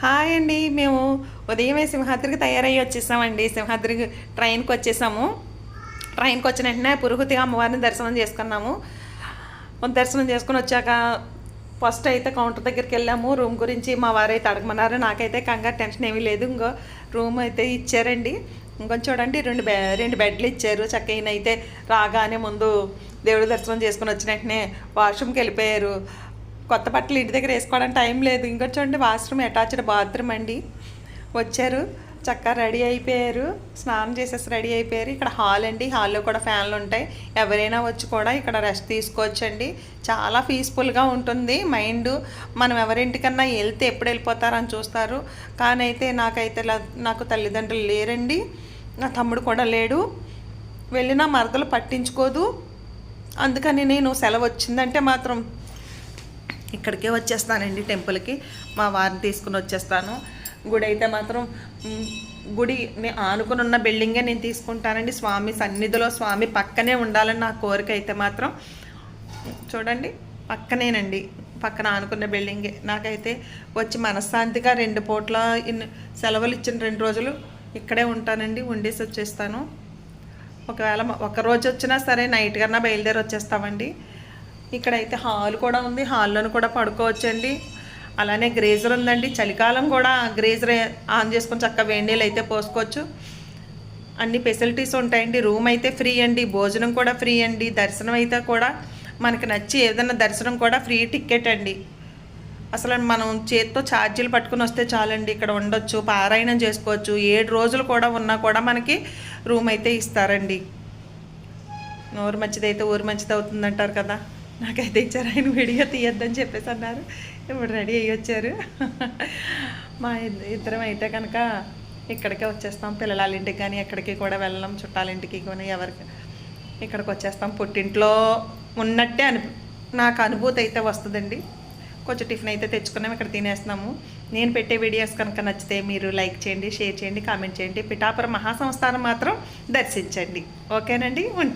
Hi అండి మేము ఉదయమే సింహాద్రికి తయారయ్యి వచ్చేసామండి. సింహాద్రికి ట్రైన్కి వచ్చేసాము. ట్రైన్కి వచ్చిన వెంటనే పురుగుతిగా అమ్మవారిని దర్శనం చేసుకున్నాము. దర్శనం చేసుకుని వచ్చాక ఫస్ట్ అయితే కౌంటర్ దగ్గరికి వెళ్ళాము. రూమ్ గురించి మా వారైతే అడగమన్నారు. నాకైతే కంగారు టెన్షన్ ఏమీ లేదు. ఇంకో రూమ్ అయితే ఇచ్చారండి. ఇంకొంచెం చూడండి రెండు బె రెండు బెడ్లు ఇచ్చారు. చక్కగా అయితే రాగానే ముందు దేవుడి దర్శనం చేసుకుని వచ్చిన వెంటనే వాష్రూమ్కి వెళ్ళిపోయారు. కొత్త బట్టలు ఇంటి దగ్గర వేసుకోవడానికి టైం లేదు. ఇంకా చూడండి వాష్రూమ్ అటాచ్డ్ బాత్రూమ్ అండి. వచ్చారు చక్కగా రెడీ అయిపోయారు. స్నానం చేసేసి రెడీ అయిపోయారు. ఇక్కడ హాల్ అండి. హాల్లో కూడా ఫ్యాన్లు ఉంటాయి. ఎవరైనా వచ్చి కూడా ఇక్కడ రెస్ట్ తీసుకోవచ్చండి. చాలా పీస్ఫుల్గా ఉంటుంది. మైండ్ మనం ఎవరింటికన్నా వెళ్తే ఎప్పుడు వెళ్ళిపోతారని చూస్తారు. కానీ అయితే నాకైతే నాకు తల్లిదండ్రులు లేరండి. నా తమ్ముడు కూడా లేడు. వెళ్ళినా మరదలు పట్టించుకోదు. అందుకని నేను సెలవు వచ్చిందంటే మాత్రం ఇక్కడికే వచ్చేస్తానండి టెంపుల్కి. మా వారిని తీసుకుని వచ్చేస్తాను. గుడి అయితే మాత్రం గుడి నేను ఆనుకుని ఉన్న బిల్డింగే నేను తీసుకుంటానండి. స్వామి సన్నిధిలో స్వామి పక్కనే ఉండాలని నా కోరిక అయితే మాత్రం. చూడండి పక్కనేనండి. పక్కన ఆనుకున్న బిల్డింగే. నాకైతే వచ్చి మనశ్శాంతిగా రెండు పూట్ల సెలవులు ఇచ్చిన రెండు రోజులు ఇక్కడే ఉంటానండి. ఉండేసి వచ్చేస్తాను. ఒకవేళ ఒక రోజు వచ్చినా సరే నైట్ కన్నా బయలుదేరి వచ్చేస్తామండి. ఇక్కడైతే హాల్ కూడా ఉంది. హాల్లోని కూడా పడుకోవచ్చండి. అలానే గ్రేజర్ ఉందండి. చలికాలం కూడా గ్రేజర్ ఆన్ చేసుకొని చక్కగా వేడి నీళ్ళు అయితే పోసుకోవచ్చు. అన్ని ఫెసిలిటీస్ ఉంటాయండి. రూమ్ అయితే ఫ్రీ అండి. భోజనం కూడా ఫ్రీ అండి. దర్శనం అయితే కూడా మనకి నచ్చి ఏదైనా దర్శనం కూడా ఫ్రీ టికెట్ అండి. అసలు మనం చేత్తో ఛార్జీలు పట్టుకుని వస్తే చాలండి. ఇక్కడ ఉండొచ్చు పారాయణం చేసుకోవచ్చు. ఏడు రోజులు కూడా ఉన్నా కూడా మనకి రూమ్ అయితే ఇస్తారండి. నోరు మంచిది అయితే ఊరు మంచిది అవుతుందంటారు కదా. నాకైతే ఇచ్చారు ఆయన వీడియో తీయొద్దని చెప్పేసి అన్నారు. ఇప్పుడు రెడీ అయ్యి వచ్చారు. మా ఇద్దరం అయితే కనుక ఇక్కడికే వచ్చేస్తాం. పిల్లల ఇంటికి కానీ ఎక్కడికి కూడా వెళ్ళం చుట్టాలింటికి కానీ ఎవరికి ఇక్కడికి వచ్చేస్తాం. పుట్టింట్లో ఉన్నట్టే అను నాకు అనుభూతి అయితే వస్తుందండి. కొంచెం టిఫిన్ అయితే తెచ్చుకున్నాం ఇక్కడ తినేస్తున్నాము. నేను పెట్టే వీడియోస్ కనుక నచ్చితే మీరు లైక్ చేయండి షేర్ చేయండి కామెంట్ చేయండి. పిఠాపురం మహాసంస్థానం మాత్రం దర్శించండి. ఓకేనండి? ఉంటాను